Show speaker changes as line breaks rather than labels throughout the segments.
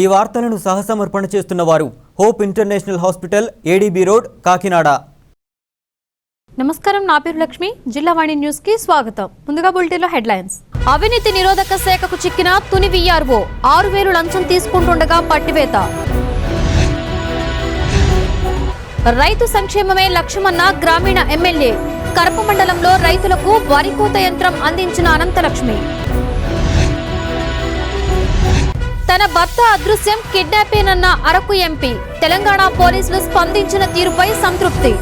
ఈ వార్తలను సహసమర్పణ చేస్తున్న వారు Hope International hospital ADB road Kakinada.
నమస్కారం నా పేరు లక్ష్మి. జిల్లావాణి న్యూస్కి స్వాగతం. ముందుగా బులెటిన్లో హెడ్లైన్స్. అవినీతి నిరోధక శాఖకు చిక్కిన తుని విఆర్ఓ ఆరు వేలు లంచం తీసుకుంటుండగా పట్టివేత. రైతు సంక్షేమమే లక్ష్యమన్న గ్రామీణ ఎమ్మెల్యే. కరప మండలంలో రైతులకు వరి కోత యంత్రం అందించిన అనంతలక్ష్మి. తన భర్త అదృశ్యం కిడ్నాపేనన్న అరకు ఎంపీ. తెలంగాణ పోలీసులు స్పందించిన తీరుపై సంతృప్తి.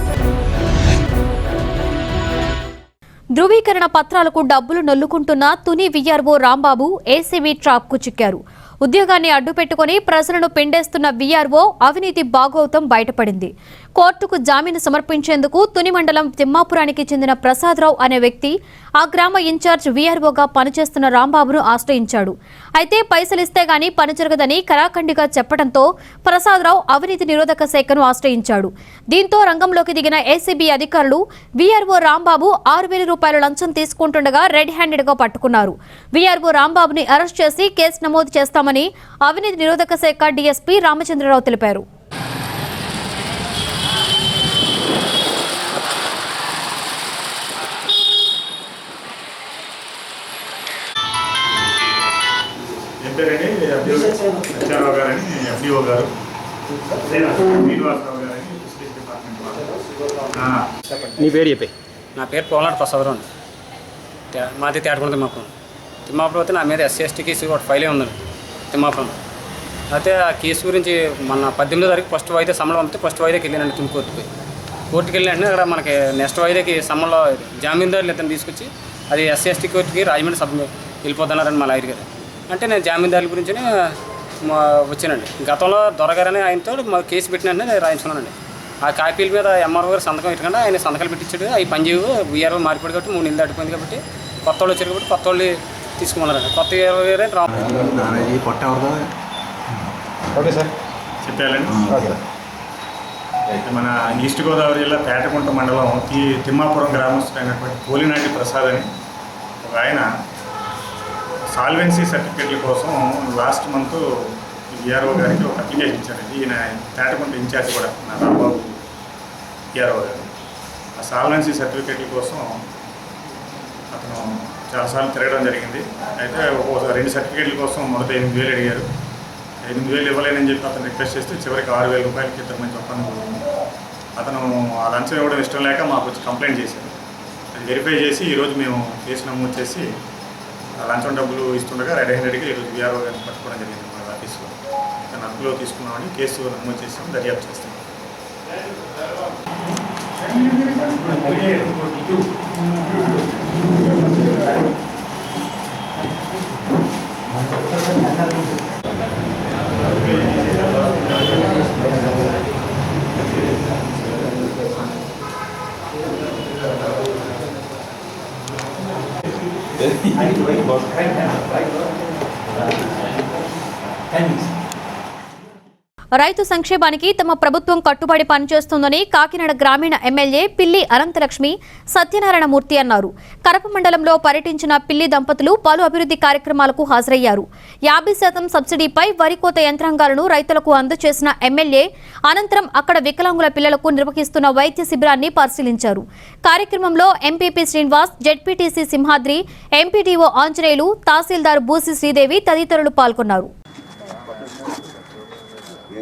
ధృవీకరణ పత్రాలకు డబ్బులు నొల్లుకుంటున్న తుని విఆర్ఓ రాంబాబు ఏసీబీ ట్రాప్కు చిక్కారు. ఉద్యోగాన్ని అడ్డుపెట్టుకుని ప్రజలను పిండేస్తున్న విఆర్ఓ అవినీతి బాగోతం బయటపడింది. కోర్టుకు జామీను సమర్పించేందుకు తుని మండలం తిమ్మాపురానికి చెందిన ప్రసాదరావు అనే వ్యక్తి ఆ గ్రామ ఇన్ఛార్జ్ వీఆర్ఓగా పనిచేస్తున్న రాంబాబును ఆశ్రయించాడు. అయితే పైసలిస్తే గాని పని జరగదని కరాఖండిగా చెప్పడంతో ప్రసాదరావు అవినీతి నిరోధక శాఖను ఆశ్రయించాడు. దీంతో రంగంలోకి దిగిన ఏసీబీ అధికారులు వీఆర్ఓ రాంబాబు ఆరు వేల రూపాయల లంచం తీసుకుంటుండగా రెడ్ హ్యాండెడ్గా పట్టుకున్నారు. వీఆర్ఓ రాంబాబుని అరెస్ట్ చేసి కేసు నమోదు చేస్తామని అవినీతి నిరోధక శాఖ డీఎస్పీ రామచంద్రరావు తెలిపారు.
హెచ్ఆర్ఓ గారని ఎఫ్డిఓ గారు శ్రీనివాసరావు గారని డిపార్ట్మెంట్ వాళ్ళు. ఆ,
నీ పేరు చెప్పే.
నా పేరు పోలాడు ప్రసాదరావు మాది తేటకొండ తిమ్మాపురం. తిమ్మాపురం అయితే నా మీద ఎస్సీ ఎస్టీ కేసు ఒకటి ఫైలే ఉందండి తిమ్మాపురం. అయితే ఆ కేసు గురించి మన పద్దెనిమిదో తారీఖు ఫస్ట్ వాయిదా సమ్మలో పంపితే ఫస్ట్ వాయిదాకి వెళ్ళానండి తుని కోర్టుకి కోర్టుకి వెళ్ళిన వెంటనే అక్కడ మనకి నెక్స్ట్ వాయిదాకి సమ్మలో జామీందారులు ఇతను తీసుకొచ్చి అది ఎస్సీ ఎస్టీ కోర్టుకి రాజమండ్రి సబ్ వెళ్ళిపోతున్నారని మా లాయర్ గారు. అంటే నేను జామీందారుల గురించి వచ్చానండి. గతంలో దొరగారని ఆయనతో మా కేసు పెట్టిన రాయించుకున్నానండి. ఆ కాపీల మీద ఎంఆర్ఓ గారు సంతకం పెట్టకుండా ఆయన సంతకాలు పెట్టించాడు. అవి పనిచేయవు వీఆర్ఓ మారిపోయి కాబట్టి మూడు నెలలు దాటిపోయింది కాబట్టి కొత్త వాళ్ళు వచ్చారు కాబట్టి కొత్త వాళ్ళు తీసుకున్నారండి. కొత్త వీఆర్ఓ గారే రా
ఈ పొట్ట ఎవరిదో
ఓకే. సార్
చెప్పాలండి అయితే మన ఈస్ట్ గోదావరి జిల్లా పేటకుంట మండలం తిమ్మాపురం గ్రామస్తుడైనటువంటి పోలినాటి ప్రసాద్ అని ఒక ఆయన సాల్వెన్సీ సర్టిఫికేట్ల కోసం లాస్ట్ మంత్ ఈఆర్ఓ గారికి ఒక అప్లికేషన్ ఇచ్చారండి. ఈయన పేటకుంట ఇన్ఛార్జ్ కూడా నా రాంబాబు ఈఆర్ఓ గారు. ఆ సాల్వెన్సీ సర్టిఫికేట్ల కోసం అతను చాలాసార్లు తిరగడం జరిగింది. అయితే ఒక్కోసారి రెండు సర్టిఫికేట్ల కోసం మొదట ఎనిమిది వేలు అడిగారు. ఎనిమిది వేలు ఇవ్వలేనని చెప్పి అతను రిక్వెస్ట్ చేస్తే చివరికి ఆరు వేల రూపాయలకి ఇద్దరు మంచి ఒప్పందం అతను ఆ లంచం ఇవ్వడం ఇష్టం లేక మాకు వచ్చి కంప్లైంట్ చేశారు. అది వెరిఫై చేసి ఈరోజు మేము కేసు నమోదు చేసి లంచం డబ్బులు ఇస్తుండగా రెడ్ హ్యాండెడ్కి ఈరోజు బీఆర్ఓ గారిని పట్టుకోవడం జరిగింది మన ఆఫీస్లో. దాన్ని అదుపులో తీసుకున్నామని కేసు నమోదు చేసాం దర్యాప్తు చేస్తాం. i need to wake Henry's.
రైతు సంక్షేమానికి తమ ప్రభుత్వం కట్టుబడి పనిచేస్తుందని కాకినాడ గ్రామీణ ఎమ్మెల్యే పిల్లి అనంతలక్ష్మి సత్యనారాయణమూర్తి అన్నారు. కరప మండలంలో పర్యటించిన పిల్లి దంపతులు పలు అభివృద్ధి కార్యక్రమాలకు హాజరయ్యారు. యాభై శాతం సబ్సిడీపై వరి కోత యంత్రాంగాలను రైతులకు అందజేసిన ఎమ్మెల్యే అనంతరం అక్కడ వికలాంగుల పిల్లలకు నిర్వహిస్తున్న వైద్య శిబిరాన్ని పరిశీలించారు. కార్యక్రమంలో MPP Srinivas ZPTC Simhadri MPDO Anjaneyulu తహసీల్దార్ బూసి శ్రీదేవి తదితరులు పాల్గొన్నారు.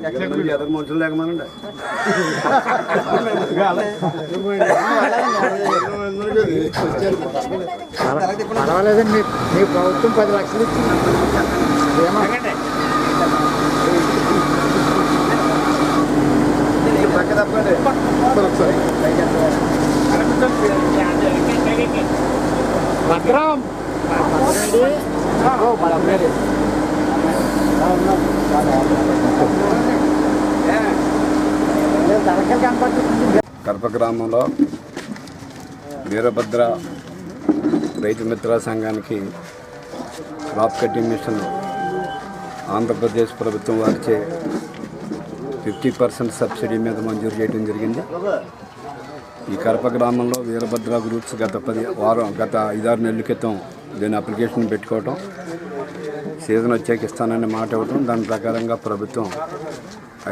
ఎదరు మనుషులు లేకమానండి.
పర్వాలేదండి మీ ప్రభుత్వం పది లక్షలు ఇచ్చింది. ఏమో.
పక్క తప్పండి ఒకసారి
భద్రం ఓ
కడప గ్రామంలో వీరభద్ర రైతు మిత్ర సంఘానికి క్రాప్ కటింగ్ మిషన్ ఆంధ్రప్రదేశ్ ప్రభుత్వం వారిచే ఫిఫ్టీ పర్సెంట్ సబ్సిడీ మీద మంజూరు చేయడం జరిగింది. ఈ కడప గ్రామంలో వీరభద్ర గ్రూప్స్ గత పది వారం గత ఐదారు నెలల క్రితం దీని అప్లికేషన్ పెట్టుకోవటం సీజన్ వచ్చాక ఇస్తానని మాట ఇవ్వడం దాని ప్రకారంగా ప్రభుత్వం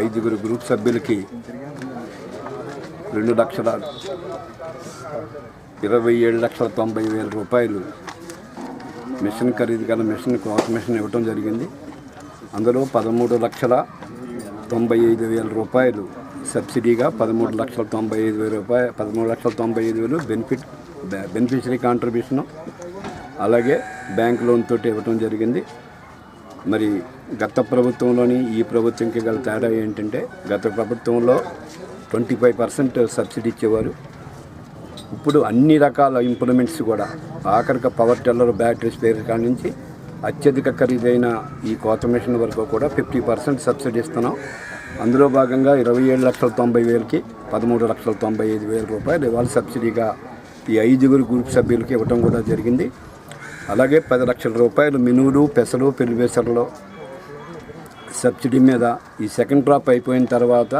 ఐదుగురు గ్రూప్ సభ్యులకి రెండు లక్షల ఇరవై ఏడు లక్షల తొంభై వేల రూపాయలు మిషన్ ఖరీదు గల మిషన్ క్లాత్ మిషన్ ఇవ్వటం జరిగింది. అందులో పదమూడు లక్షల తొంభై ఐదు వేల రూపాయలు సబ్సిడీగా పదమూడు లక్షల తొంభై ఐదు వేల రూపాయలు పదమూడు లక్షల తొంభై ఐదు వేలు బెనిఫిట్ బెనిఫిషరీ కాంట్రిబ్యూషను అలాగే బ్యాంక్ లోన్ తోటి ఇవ్వటం జరిగింది. మరి గత ప్రభుత్వంలోని ఈ ప్రభుత్వంకి గల తేడా ఏంటంటే గత ప్రభుత్వంలో ట్వంటీ ఫైవ్ పర్సెంట్ సబ్సిడీ ఇచ్చేవారు. ఇప్పుడు అన్ని రకాల ఇంప్లిమెంట్స్ కూడా ఆఖరిక పవర్ టెల్లర్ బ్యాటరీ స్పేర్ కాడ నుంచి అత్యధిక ఖరీదైన ఈ కోత మిషన్ వరకు కూడా ఫిఫ్టీ పర్సెంట్ సబ్సిడీ ఇస్తున్నాం. అందులో భాగంగా ఇరవై ఏడు లక్షల తొంభై వేలకి పదమూడు లక్షల తొంభై ఐదు వేల రూపాయలు ఇవాళ సబ్సిడీగా ఈ ఐదుగురు గ్రూప్ సభ్యులకి ఇవ్వడం కూడా జరిగింది. అలాగే పది లక్షల రూపాయలు మినువులు పెసలు పెరివేసర్లో సబ్సిడీ మీద ఈ సెకండ్ క్రాప్ అయిపోయిన తర్వాత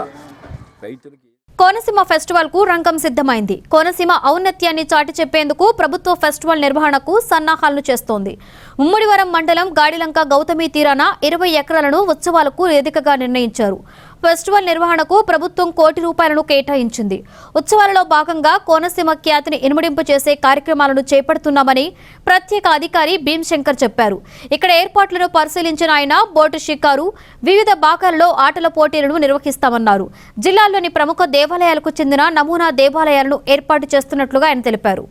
రైతులకి
కోనసీమ ఫెస్టివల్కు రంగం సిద్ధమైంది. కోనసీమ ఔన్నత్యాన్ని చాటి చెప్పేందుకు ప్రభుత్వ ఫెస్టివల్ నిర్వహణకు సన్నాహాలను చేస్తోంది. ఉమ్మడివరం మండలం గాడిలంక గౌతమి తీరాన ఇరవై ఎకరాలను ఉత్సవాలకు వేదికగా నిర్ణయించారు. ఫెస్టివల్ నిర్వహణకు ప్రభుత్వం కోటి రూపాయలను కేటాయించింది. ఉత్సవాలలో భాగంగా కోనసీమ ఖ్యాతిని ఇనుమడింపు చేసే కార్యక్రమాలను చేపడుతున్నామని ప్రత్యేక అధికారి భీమ్శంకర్ చెప్పారు. ఇక్కడ ఏర్పాట్లను పరిశీలించిన ఆయన బోటు షికారు వివిధ భాగాలలో ఆటల పోటీలను నిర్వహిస్తామన్నారు. జిల్లాలోని ప్రముఖ దేవాలయాలకు చెందిన నమూనా దేవాలయాలను ఏర్పాటు చేస్తున్నట్లుగా ఆయన తెలిపారు.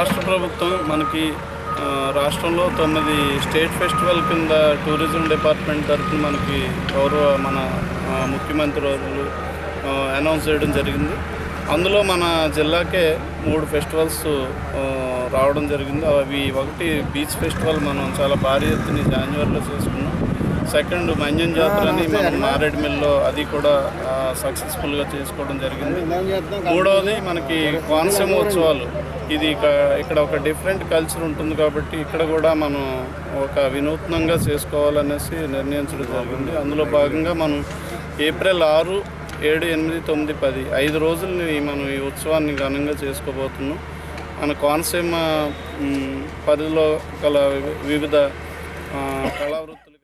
రాష్ట్ర ప్రభుత్వం మనకి రాష్ట్రంలో తొమ్మిది స్టేట్ ఫెస్టివల్ కింద టూరిజం డిపార్ట్మెంట్ తరఫున మనకి గౌరవ మన ముఖ్యమంత్రి అనౌన్స్ చేయడం జరిగింది. అందులో మన జిల్లాకే మూడు ఫెస్టివల్స్ రావడం జరిగింది. అవి ఒకటి బీచ్ ఫెస్టివల్ మనం చాలా భారీ ఎత్తున జాన్యువరిలో చేసుకున్నాం. సెకండ్ మంజన్ జాతర అని మనం మారేడుమిల్లో అది కూడా సక్సెస్ఫుల్గా చేసుకోవడం జరిగింది. మూడవది మనకి కోనసీమ ఉత్సవాలు. ఇది ఇక్కడ ఒక డిఫరెంట్ కల్చర్ ఉంటుంది కాబట్టి ఇక్కడ కూడా మనం ఒక వినూత్నంగా చేసుకోవాలనేసి నిర్ణయించడం జరిగింది. అందులో భాగంగా మనం ఏప్రిల్ ఆరు ఏడు ఎనిమిది తొమ్మిది పది ఐదు రోజుల్ని మనం ఈ ఉత్సవాన్ని ఘనంగా చేసుకోబోతున్నాం. మన కోనసీమ పరిధిలో గల వి- వివిధ కళావృత్తులు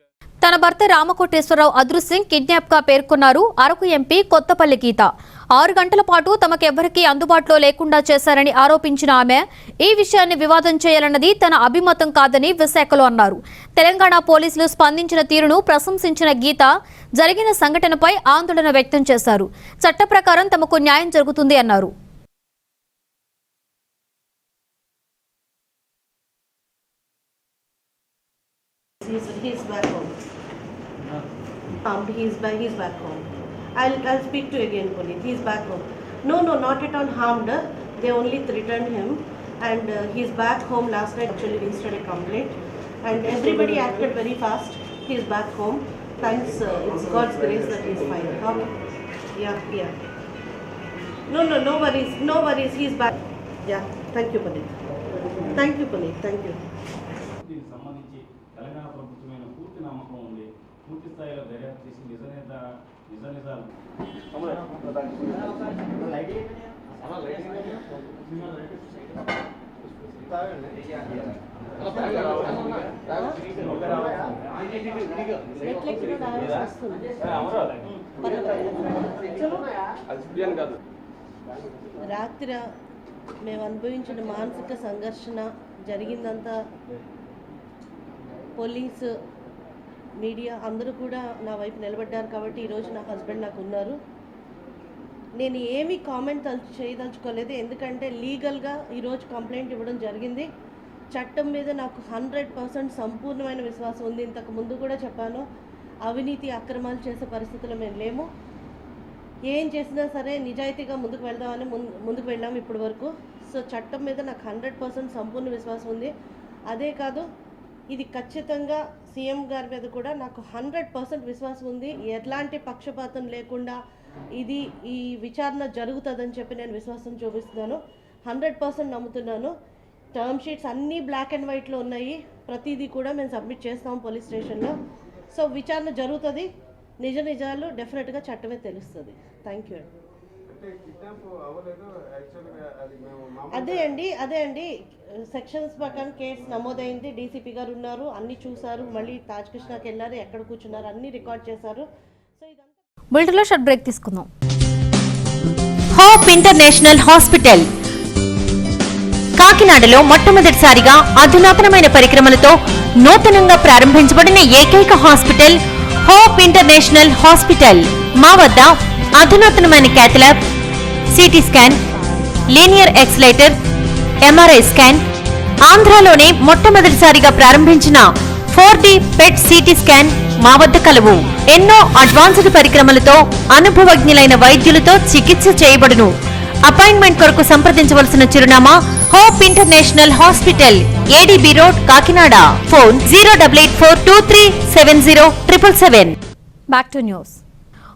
తన భర్త రామకోటేశ్వరరావు అదృశ్యం కిడ్నాప్గా పేర్కొన్నారు. అరకు ఎంపీ కొత్తపల్లి గీత. ఆరు గంటల పాటు తమకెవ్వరికీ అందుబాటులో లేకుండా చేశారని ఆరోపించిన ఆమె ఈ విషయాన్ని వివాదం చేయాలన్నది తన అభిమతం కాదని విశాఖలో అన్నారు తెలంగాణ పోలీసులు స్పందించిన తీరును ప్రశంసించిన గీత జరిగిన సంఘటనపై ఆందోళన వ్యక్తం చేశారు చట్ట ప్రకారం తమకు న్యాయం జరుగుతుంది అన్నారు
He's, he's back home. Um, he's back, he's back home. I'll, I'll speak to you again, Puneet. He's back home. No, no, not at all harmed. They only threatened him. And uh, he's back home last night, actually registered a complaint. And everybody acted very fast. He's back home. Thanks, uh, it's God's grace that he's fine. Okay. Yeah, yeah. No, no, no worries, no worries. He's back. Yeah, thank you, Puneet. Thank you, Puneet. Thank you.
దీనికి సంబంధించి తెలంగాణ ప్రభుత్వమైన పూర్తి నమ్మకం ఉంది పూర్తి స్థాయిలో దర్యాప్తు చేసి నిజ నిజ నిజాలు
రాత్రి మేము అనుభవించిన మానసిక సంఘర్షణ జరిగిందంతా పోలీసు మీడియా అందరూ కూడా నా వైపు నిలబడ్డారు కాబట్టి ఈరోజు నా హస్బెండ్ నాకు ఉన్నారు. నేను ఏమీ కామెంట్ తలు చేయదలుచుకోలేదు. ఎందుకంటే లీగల్గా ఈరోజు కంప్లైంట్ ఇవ్వడం జరిగింది. చట్టం మీద నాకు హండ్రెడ్ పర్సెంట్ సంపూర్ణమైన విశ్వాసం ఉంది. ఇంతకు ముందు కూడా చెప్పాను అవినీతి అక్రమాలు చేసే పరిస్థితుల్లో మేము లేము. ఏం చేసినా సరే నిజాయితీగా ముందుకు వెళ్దామని ముందు ముందుకు వెళ్ళాము ఇప్పటి వరకు. సో చట్టం మీద నాకు హండ్రెడ్ పర్సెంట్ సంపూర్ణ విశ్వాసం ఉంది. అదే కాదు ఇది ఖచ్చితంగా సీఎం గారి మీద కూడా నాకు హండ్రెడ్ పర్సెంట్ విశ్వాసం ఉంది. ఎట్లాంటి పక్షపాతం లేకుండా ఇది ఈ విచారణ జరుగుతుందని చెప్పి నేను విశ్వాసం చూపిస్తున్నాను. హండ్రెడ్ పర్సెంట్ నమ్ముతున్నాను. టర్మ్ షీట్స్ అన్నీ బ్లాక్ అండ్ వైట్లో ఉన్నాయి. ప్రతిదీ కూడా మేము సబ్మిట్ చేస్తాం పోలీస్ స్టేషన్లో. సో విచారణ జరుగుతుంది. నిజ నిజాలు డెఫినెట్గా చట్టమే తెలుస్తుంది. Thank you. అదే అండి అదే అండి. సెక్షన్స్ ప్రకారం కేసు నమోదైంది. డీసీపీ గారు ఉన్నారు. అన్ని చూసారు మళ్ళీ తాజ్ కృష్ణకి వెళ్ళారు. ఎక్కడ కూర్చున్నారు? అన్ని రికార్డ్ చేశారు. సో ఇదంతా
బులెటిన్లో షార్ట్ బ్రేక్ తీసుకుందాం.
Hope International hospital. కాకినాడలో మొట్టమొదటిసారిగా అధునాతనమైన పరికరమలతో నూతనంగా ప్రారంభించబడిన ఏకైక హాస్పిటల్ హోప్ ఇంటర్నేషనల్ హాస్పిటల్. మా వద్ద అధునాతనమైన cath lab CT scan linear accelerator MRI scan ఆంధ్రాలోనే మొట్టమొదటిసారిగా ప్రారంభించిన four D PET CT scan మా వద్ద కలవు. ఎన్నో అడ్వాన్స్డ్ పరికరమలతో అనుభవజ్ఞులైన వైద్యులతో చికిత్స చేయబడును. అపాయింట్మెంట్ కొరకు సంప్రదించవలసిన చిరునామా Hope International hospital ADB road Kakinada. Phone zero double eight four two three seven zero triple seven.
Back to news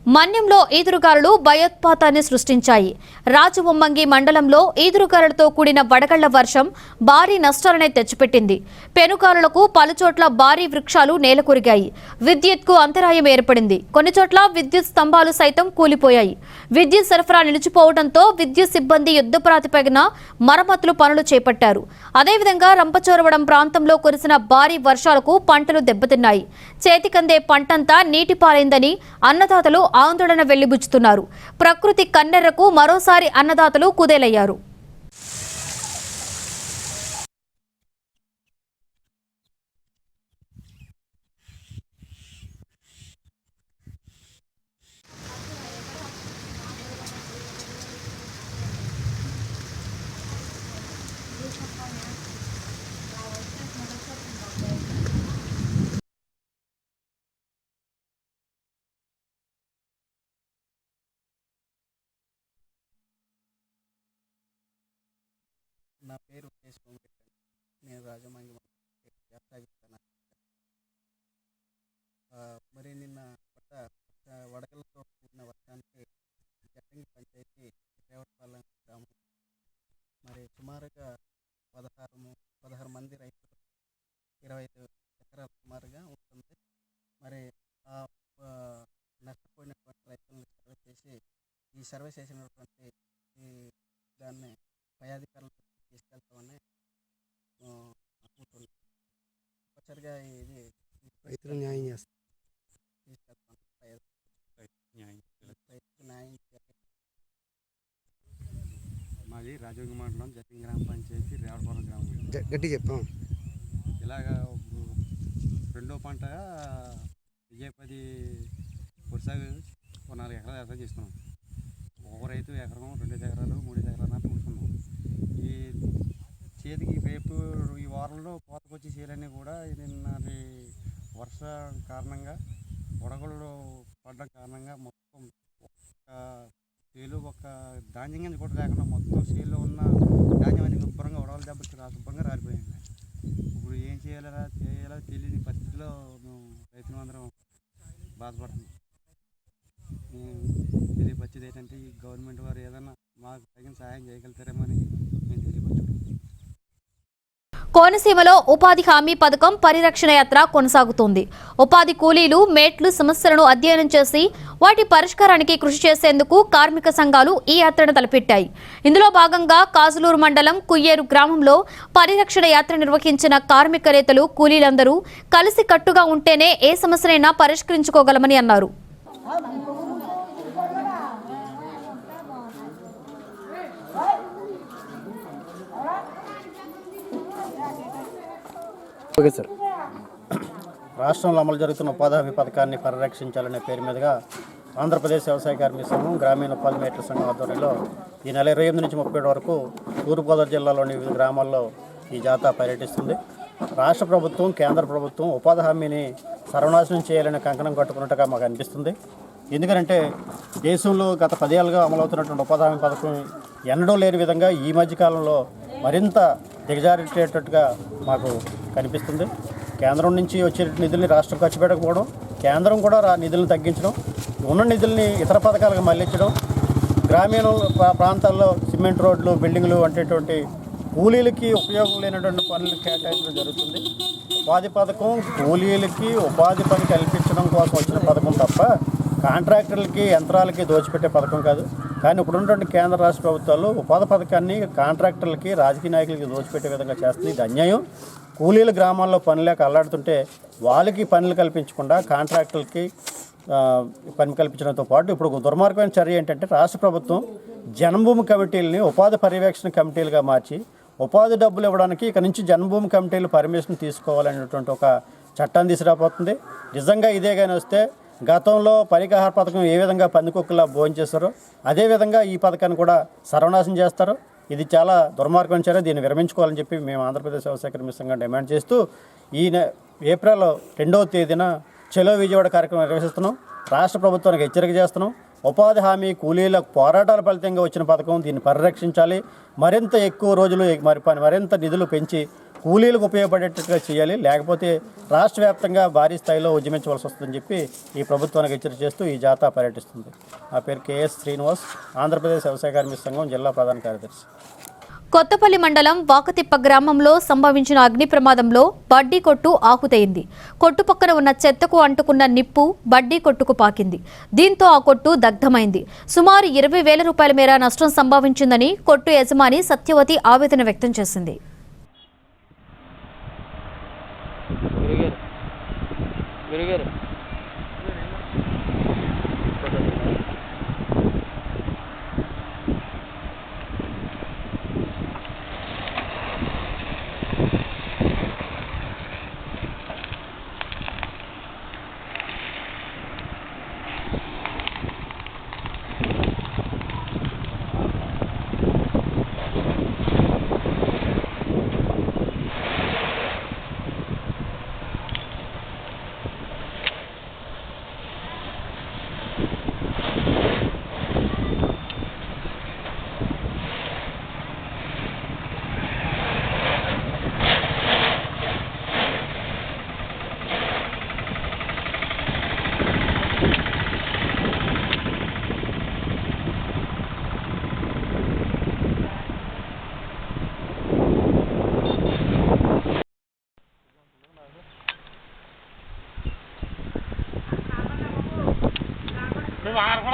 మన్యంలో ఈదురుగాలులు భయోత్పాతాన్ని సృష్టించాయి. రాజవొమ్మంగి మండలంలో ఈదురుగాలులతో కూడిన వడగళ్ళ వర్షం భారీ నష్టాలనే తెచ్చిపెట్టింది. పెనుగాలులకు పలుచోట్ల భారీ వృక్షాలు నేలకొరిగాయి. విద్యుత్కు అంతరాయం ఏర్పడింది. కొన్ని చోట్ల విద్యుత్ స్తంభాలు సైతం కూలిపోయాయి. విద్యుత్ సరఫరా నిలిచిపోవడంతో విద్యుత్ సిబ్బంది యుద్ధ ప్రాతిపదికన మరమ్మతులు పనులు చేపట్టారు. అదేవిధంగా రంపచోరవడం ప్రాంతంలో కురిసిన భారీ వర్షాలకు పంటలు దెబ్బతిన్నాయి. చేతికందే పంటంతా నీటిపాలైందని అన్నదాతలు ఆందోళన వెళ్ళిబుచ్చుతున్నారు ప్రకృతి కన్నెర్రకు మరోసారి అన్నదాతలు కుదేలయ్యారు.
నా పేరు ఉమేష్ నేను రాజమండ్రి మరి నిన్న పట్ట వడగలతో కూడిన వర్షానికి జటంగి పంచాయతీ రేవటపాలెం గ్రామం. మరి సుమారుగా పదహారు పదహారు మంది రైతులు ఇరవై ఐదు ఎకరాల సుమారుగా ఉంటుంది. మరి ఆ నష్టపోయినటువంటి రైతులను సర్వే చేసి ఈ సర్వే చేసినటువంటి దాన్ని పై అధికారులు ఒకసారిగా ఇది
రైతులు న్యాయం చేస్తారు
మాది రాజవంగి మండలం జతింగ్ గ్రామ పంచాయతీ రేవడపురం గ్రామం.
గట్టి చెప్పాం.
ఇలాగా ఇప్పుడు రెండో పంట విజయపది వరుసగా ఒక నాలుగు ఎకరాలు వ్యవసాయం చేస్తున్నాం. ఒక రైతు ఎకరం రెండు ఎకరాలు మూడు ఎకరాలు నాటి ఉంటున్నాం. ఈ చేతికి రేపు ఈ వారంలో కోతకొచ్చి చేయాలన్నీ కూడా నిన్నటి వర్ష కారణంగా వడగళ్ళు పడడం కారణంగా మొత్తం ఒక్క చేలు ఒక ధాన్యం కింద కూడా లేకుండా మొత్తం చేలో ఉన్న ధాన్యం అనేది శుభ్రంగా వడగలు దెబ్బకి శుభ్రంగా రాలిపోయింది ఇప్పుడు ఏం చేయాలా చేయాలో తెలియని పరిస్థితిలో మేము రైతులందరం బాధపడుతున్నాం. తెలియపరిచేది ఏంటంటే ఈ గవర్నమెంట్ వారు ఏదైనా మాకు తగిన సహాయం చేయగలుగుతారేమో అని
కోనసీమలో ఉపాధి హామీ పథకం పరిరక్షణ యాత్ర కొనసాగుతోంది. ఉపాధి కూలీలు మేట్లు సమస్యలను అధ్యయనం చేసి వాటి పరిష్కారానికి కృషి చేసేందుకు కార్మిక సంఘాలు ఈ యాత్రను తలపెట్టాయి. ఇందులో భాగంగా కాజులూరు మండలం కుయ్యేరు గ్రామంలో పరిరక్షణ యాత్ర నిర్వహించిన కార్మిక నేతలు కూలీలందరూ కలిసి కట్టుగా ఉంటేనే ఏ సమస్యనైనా పరిష్కరించుకోగలమని అన్నారు.
Okay sir. రాష్ట్రంలో అమలు జరుగుతున్న ఉపాధి హామీ పథకాన్ని పరిరక్షించాలనే పేరు మీదుగా ఆంధ్రప్రదేశ్ వ్యవసాయ కార్మిక సంఘం గ్రామీణ ఉపాధి మేట్ల సంఘం ఆధ్వర్యంలో ఈ నెల ఇరవై ఎనిమిది నుంచి ముప్పై వరకు తూర్పుగోదావరి జిల్లాలోని వివిధ గ్రామాల్లో ఈ జాతా పర్యటిస్తుంది. రాష్ట్ర ప్రభుత్వం కేంద్ర ప్రభుత్వం ఉపాధి హామీని సర్వనాశనం చేయాలనే కంకణం కట్టుకున్నట్టుగా మాకు అనిపిస్తుంది. ఎందుకంటే దేశంలో గత పదేళ్ళుగా అమలవుతున్నటువంటి ఉపాధి హామీ పథకం ఎన్నడూ లేని విధంగా ఈ మధ్య కాలంలో మరింత దిగజారిటేటట్టుగా మాకు కనిపిస్తుంది. కేంద్రం నుంచి వచ్చే నిధుల్ని రాష్ట్రం ఖర్చు పెట్టకపోవడం కేంద్రం కూడా రా నిధులను తగ్గించడం ఉన్న నిధుల్ని ఇతర పథకాలకు మళ్ళించడం గ్రామీణ ప్రా- ప్రాంతాల్లో సిమెంట్ రోడ్లు బిల్డింగ్లు వంటిటువంటి కూలీలకి ఉపయోగం లేనటువంటి పనులు కేటాయించడం జరుగుతుంది. ఉపాధి పథకం కూలీలకి ఉపాధి పని కల్పించడం కోసం వచ్చిన పథకం తప్ప కాంట్రాక్టర్లకి యంత్రాలకి దోచిపెట్టే పథకం కాదు. కానీ ఇప్పుడు ఉన్నటువంటి కేంద్ర రాష్ట్ర ప్రభుత్వాలు ఉపాధి పథకాన్ని కాంట్రాక్టర్లకి రాజకీయ నాయకులకి దోచిపెట్టే విధంగా చేస్తుంది ఇది అన్యాయం. కూలీల గ్రామాల్లో పని లేక అల్లాడుతుంటే వాళ్ళకి పనులు కల్పించకుండా కాంట్రాక్టర్లకి పని కల్పించడంతో పాటు ఇప్పుడు దుర్మార్గమైన చర్య ఏంటంటే రాష్ట్ర ప్రభుత్వం జన్మభూమి కమిటీలని ఉపాధి పర్యవేక్షణ కమిటీలుగా మార్చి ఉపాధి డబ్బులు ఇవ్వడానికి ఇక నుంచి జన్మభూమి కమిటీలు పర్మిషన్ తీసుకోవాలనేటువంటి ఒక చట్టం తీసుకురాబోతుంది. నిజంగా ఇదే కానీ వస్తే గతంలో పరిగాహార పథకం ఏ విధంగా పందికొక్కులా భోజనం చేస్తారో అదేవిధంగా ఈ పథకాన్ని కూడా సర్వనాశం చేస్తారు. ఇది చాలా దుర్మార్గం చర్య దీన్ని విరమించుకోవాలని చెప్పి మేము ఆంధ్రప్రదేశ్ వ్యవసాయ కార్మిక డిమాండ్ చేస్తూ ఈ ఏప్రిల్ రెండవ తేదీన చలో విజయవాడ కార్యక్రమం నిర్వహిస్తున్నాం. రాష్ట్ర ప్రభుత్వానికి హెచ్చరిక చేస్తున్నాం. ఉపాధి హామీ కూలీల పోరాటాల ఫలితంగా వచ్చిన పథకం దీన్ని పరిరక్షించాలి. మరింత ఎక్కువ రోజులు మరి మరింత నిధులు పెంచి కూలీలకు ఉపయోగపడేటట్టుగా చేయాలి. లేకపోతే రాష్ట్ర వ్యాప్తంగా భారీ స్థాయిలో ఉద్యమించవలసి వస్తుందని చెప్పి ఈ ప్రభుత్వానికి హెచ్చరిక చేస్తూ ఈ జాతా పర్యటిస్తుంది. నా పేరు కేఎస్ శ్రీనివాస్ ఆంధ్రప్రదేశ్ వ్యవసాయ కార్మిక సంఘం జిల్లా ప్రధాన కార్యదర్శి.
కొత్తపల్లి మండలం వాకతిప్ప గ్రామంలో సంభవించిన అగ్ని ప్రమాదంలో బడ్డీ కొట్టు ఆకుతయింది కొట్టు పక్కన ఉన్న చెత్తకు అంటుకున్న నిప్పు బడ్డీ కొట్టుకు పాకింది. దీంతో ఆ కొట్టు దగ్ధమైంది. సుమారు ఇరవై వేల రూపాయల మేర నష్టం సంభవించిందని కొట్టు యజమాని సత్యవతి ఆవేదన వ్యక్తం చేసింది. Yürü gelin. Yürü gelin.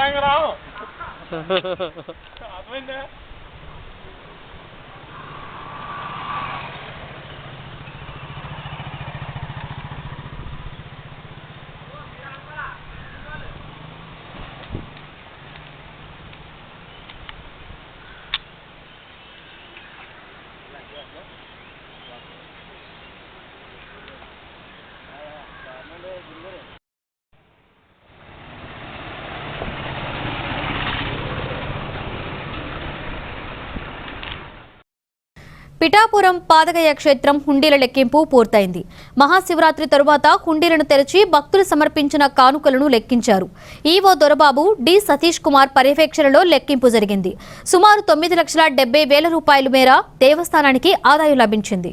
रंग रहा हो పిఠాపురం పాదగయ క్షేత్రం హుండీల లెక్కింపు పూర్తయింది. మహాశివరాత్రి తరువాత హుండీలను తెరిచి భక్తులు సమర్పించిన కానుకలను లెక్కించారు. ఈవో దొరబాబు డి సతీష్ కుమార్ పర్యవేక్షణలో లెక్కింపు జరిగింది. సుమారు తొమ్మిది లక్షల డెబ్బై వేల రూపాయల మేర దేవస్థానానికి ఆదాయం లభించింది.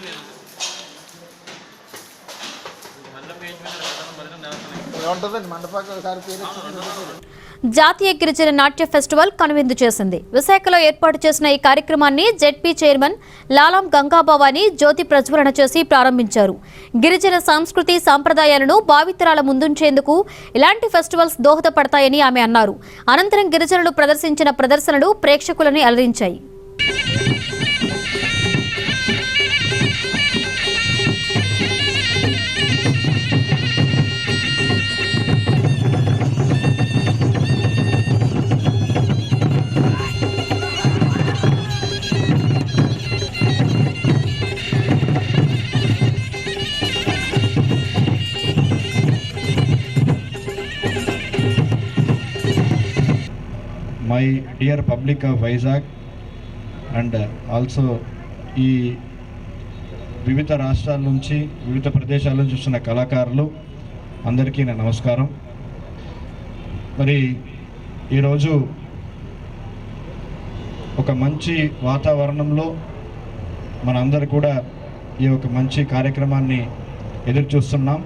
ನೀನು మండపం వేయించుకుని మరి నెలకొని
ఉంటుందండి మండపానికి ఒకసారి పేరు వచ్చింది
జాతీయ గిరిజన నాట్య ఫెస్టివల్ కనువిందు చేసింది. విశాఖలో ఏర్పాటు చేసిన ఈ కార్యక్రమాన్ని జెడ్పీ చైర్మన్ లాలాం గంగాభవాని జ్యోతి ప్రజ్వలన చేసి ప్రారంభించారు. గిరిజన సంస్కృతి సాంప్రదాయాలను భావితరాల ముందుంచేందుకు ఇలాంటి ఫెస్టివల్స్ దోహదపడతాయని ఆమె అన్నారు. అనంతరం గిరిజనులు ప్రదర్శించిన ప్రదర్శనలు ప్రేక్షకులని అలరించాయి.
Dear public of Vizag and also ఈ వివిధ రాష్ట్రాల నుంచి వివిధ ప్రదేశాల నుంచి వస్తున్న కళాకారులు అందరికీ నా నమస్కారం. మరి ఈరోజు ఒక మంచి వాతావరణంలో మనందరూ కూడా ఈ ఒక మంచి కార్యక్రమాన్ని ఎదురు చూస్తున్నాం.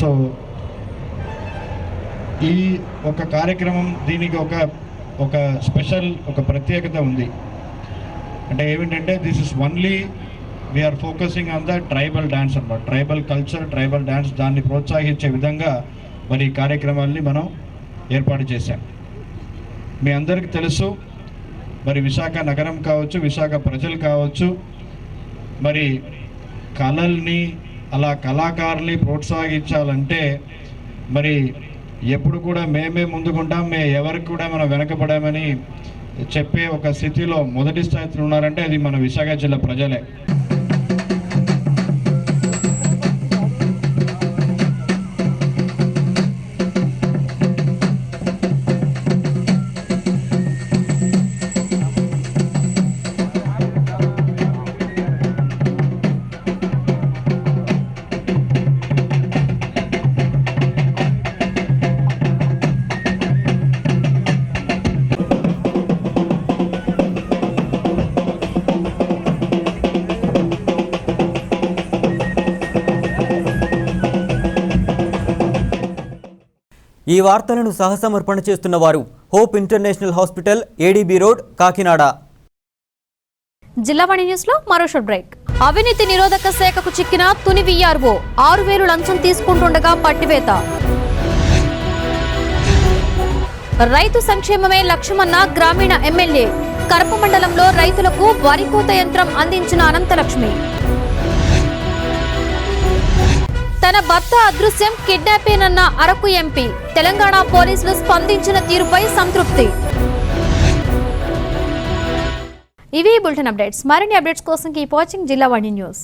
సో ఈ ఒక కార్యక్రమం దీనికి ఒక ఒక స్పెషల్ ఒక ప్రత్యేకత ఉంది. అంటే ఏమిటంటే this is only we're focusing on the tribal dance అనమాట ట్రైబల్ కల్చర్ ట్రైబల్ డ్యాన్స్ దాన్ని ప్రోత్సహించే విధంగా మరి ఈ కార్యక్రమాల్ని మనం ఏర్పాటు చేశాం. మీ అందరికీ తెలుసు మరి విశాఖ నగరం కావచ్చు విశాఖ ప్రజలు కావచ్చు మరి కళల్ని అలా కళాకారుల్ని ప్రోత్సహించాలంటే మరి ఎప్పుడు కూడా మేమే ముందుకుంటాం మే ఎవరికి కూడా మనం వెనకబడామని చెప్పే ఒక స్థితిలో మొదటి స్థాయిలో ఉన్నారంటే అది మన విశాఖ జిల్లా ప్రజలే.
ఈ వార్తలను సహసమర్పణ చేస్తున్న వారు Hope International hospital ADB road
Kakinada. Jillavani న్యూస్లో మరో షార్ట్ బ్రేక్. అవినీతి నిరోధక శాఖకు చిక్కిన తుని విఆర్ఓ ఆరు వేలు లంచం తీసుకుంటుండగా పట్టివేత. రైతు సంక్షేమమే లక్ష్యమన్న గ్రామీణ ఎమ్మెల్యే కరప మండలంలో రైతులకు వరి కోత యంత్రం అందించిన అనంతలక్ష్మి. తన భర్త అదృశ్యం కిడ్నాపేనన్న అరకు ఎంపీ. తెలంగాణ పోలీసులు స్పందించిన తీరుపై సంతృప్తి. ఇవి బులెటిన్ అప్డేట్స్. మరిన్ని అప్డేట్స్ కోసం keep watching Jilla Vani news.